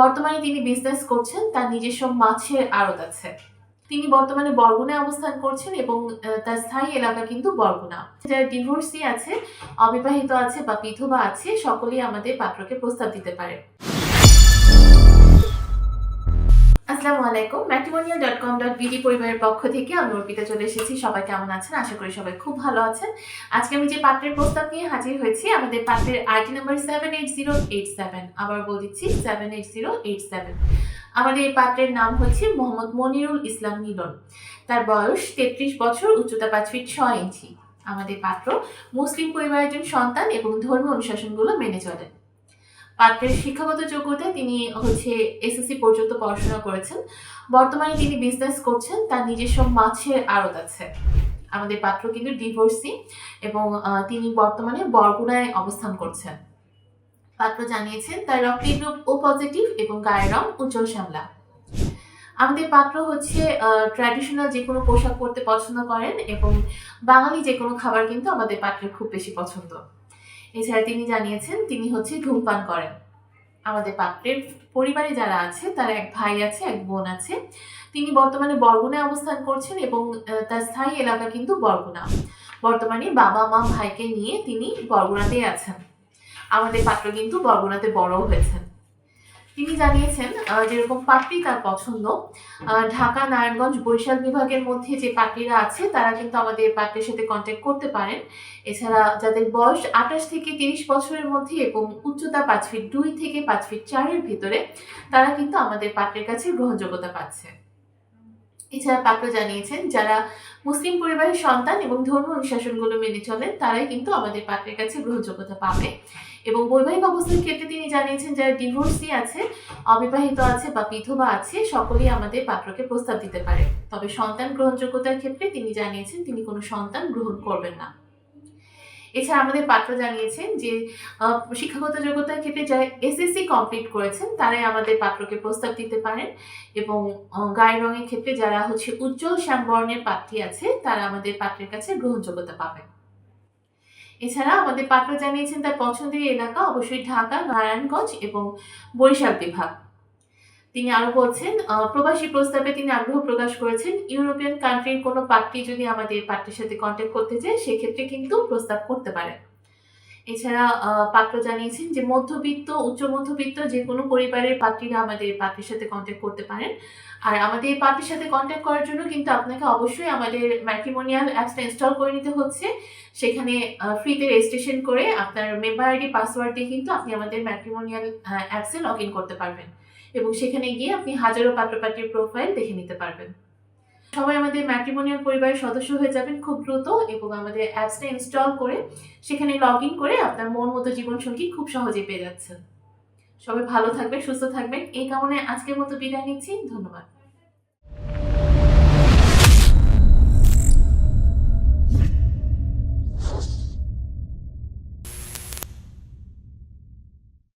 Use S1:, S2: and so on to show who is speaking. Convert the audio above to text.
S1: বর্তমানে তিনি বিজনেস করছেন, তার নিজস্ব মাছের আড়ত আছে। তিনি বর্তমানে বরগুনায় অবস্থান করছেন এবং তার স্থায়ী এলাকা কিন্তু বরগুনা। যারা ডিভোর্সি আছে, অবিবাহিত আছে বা বিধবা আছে, সকলেই আমাদের পাত্রকে প্রস্তাব দিতে পারে। আসসালামু আলাইকুম matrimonial dot com dot BD পরিবারের পক্ষ থেকে আমি অর্পিতা চলে এসেছি। সবাই কেমন আছেন? আশা করি সবাই খুব ভালো আছেন। আজকে আমি যে পাত্রের প্রস্তাব নিয়ে হাজির হয়েছি, আমাদের পাত্রের ID number seven eight zero eight seven আবার বলে দিচ্ছি seven eight zero eight seven আমাদের এই পাত্রের নাম হচ্ছে মোহাম্মদ মনিরুল ইসলাম মিলন। তার বয়স তেত্রিশ বছর, উচ্চতা পাঁচ ফিট ছয় ইঞ্চি। আমাদের পাত্র মুসলিম পরিবারের একজন সন্তান এবং ধর্মীয় অনুশাসনগুলো মেনে চলেন। পাত্রের শিক্ষাগত যোগ্যতায় তিনি হচ্ছে এসএসসি পর্যন্ত পড়াশোনা করেছেন। বর্তমানে তিনি বিজনেস করছেন, তার নিজস্ব মাছের আড়ত আছে। আমাদের পাত্র কিন্তু ডিভোর্সি এবং তিনি বর্তমানে বরগুনায় অবস্থান করছেন। পাত্র জানিয়েছেন, তার রক্তের গ্রুপ ও পজিটিভ এবং গায়ের রং উজ্জ্বল শ্যামলা। আমাদের পাত্র হচ্ছে ট্র্যাডিশনাল যে কোনো পোশাক পরতে পছন্দ করেন এবং বাঙালি যে কোনো খাবার কিন্তু আমাদের পাত্রের খুব বেশি পছন্দ। এছাড়া তিনি জানিয়েছেন, তিনি হচ্ছে ধূমপান করেন। আমাদের পাত্রের পরিবারে যারা আছে, তার এক ভাই আছে, এক বোন আছে। তিনি বর্তমানে বরগুনায় অবস্থান করছেন এবং তার স্থায়ী এলাকা কিন্তু বরগুনা। বর্তমানে বাবা, মা, ভাইকে নিয়ে তিনি বরগুনাতেই আছেন। আমাদের পাত্র কিন্তু বরগুনাতে বড় হয়েছেন। তিনি জানিয়েছেন যেরকম পাত্রী তার পছন্দ ঢাকা, নারায়ণগঞ্জ, বরিশাল বিভাগের মধ্যে যে পাত্রীরা আছে, তারা কিন্তু আমাদের পাত্রের সাথে কন্ট্যাক্ট করতে পারেন। এছাড়া যাদের বয়স আঠাশ থেকে তিরিশ বছরের মধ্যে এবং উচ্চতা পাঁচ ফিট দুই থেকে পাঁচ ফিট চারের ভিতরে, তারা কিন্তু আমাদের পাত্রের কাছে গ্রহণযোগ্যতা পাচ্ছে। এছাড়া পাত্র জানিয়েছেন, যারা মুসলিম পরিবারের সন্তান এবং ধর্ম অনুশাসনগুলো মেনে চলেন, তারাই কিন্তু আমাদের পাত্রের কাছে গ্রহণযোগ্যতা পাবে। এবং বৈবাহিক অবস্থার ক্ষেত্রে তিনি জানিয়েছেন যারা ডিভোর্সি আছে, অবিবাহিত আছে বা বিধবা আছে, সকলেই আমাদের পাত্রকে প্রস্তাব দিতে পারে। তবে সন্তান গ্রহণযোগ্যতার ক্ষেত্রে তিনি জানিয়েছেন তিনি কোনো সন্তান গ্রহণ করবেন না। এছাড়া আমাদের পাত্র জানিয়েছেন যে শিক্ষাগত যোগ্যতার ক্ষেত্রে যারা এসএসসি কমপ্লিট করেছেন, তারাই আমাদের পাত্রকে প্রস্তাব দিতে পারেন এবং গায়ের রঙের ক্ষেত্রে যারা হচ্ছে উজ্জ্বল শ্যামবর্ণের পাত্রী আছে, তারা আমাদের পাত্রের কাছে গ্রহণযোগ্যতা পাবেন। এছাড়া আমাদের পাত্র জানিয়েছেন তার পছন্দের এলাকা অবশ্যই ঢাকা, নারায়ণগঞ্জ এবং বরিশাল বিভাগ। তিনি আরও বলছেন প্রবাসী প্রস্তাবে তিনি আগ্রহ প্রকাশ করেছেন, ইউরোপিয়ান কান্ট্রির কোনো পার্টি যদি আমাদের পার্টির সাথে কন্ট্যাক্ট করতে চায়, সেক্ষেত্রে কিন্তু প্রস্তাব করতে পারে এছাড়া পাত্র জানিয়েছেন যে মধ্যবিত্ত, উচ্চ মধ্যবিত্ত যে কোনো পরিবারের পাত্রীরা আমাদের পার্টির সাথে কন্ট্যাক্ট করতে পারেন। আর আমাদের এই পার্টির সাথে কন্ট্যাক্ট করার জন্য কিন্তু আপনাকে অবশ্যই আমাদের ম্যাট্রিমোনিয়াল অ্যাপসটা ইনস্টল করে নিতে হচ্ছে। সেখানে ফ্রিতে রেজিস্ট্রেশন করে আপনার মেম্বার আইডি পাসওয়ার্ড দিয়ে কিন্তু আপনি আমাদের ম্যাট্রিমোনিয়াল অ্যাপসে লগ ইন করতে পারবেন। এবং সেখানে গিয়ে আপনি হাজারো পাত্র পাত্রপাত্রীর প্রোফাইল দেখে নিতে পারবেন। সবাই আমাদের ম্যাট্রিমোনিয়াল পরিবারের সদস্য হয়ে যাবেন খুব দ্রুত এবং আমাদের অ্যাপসটা ইনস্টল করে সেখানে লগ ইন করে আপনার মন মতো জীবনসঙ্গী খুব সহজে পেয়ে যাচ্ছেন। সবাই ভালো থাকবেন, সুস্থ থাকবেন। এই কারণে আজকের মতো বিদায় নিচ্ছি। ধন্যবাদ।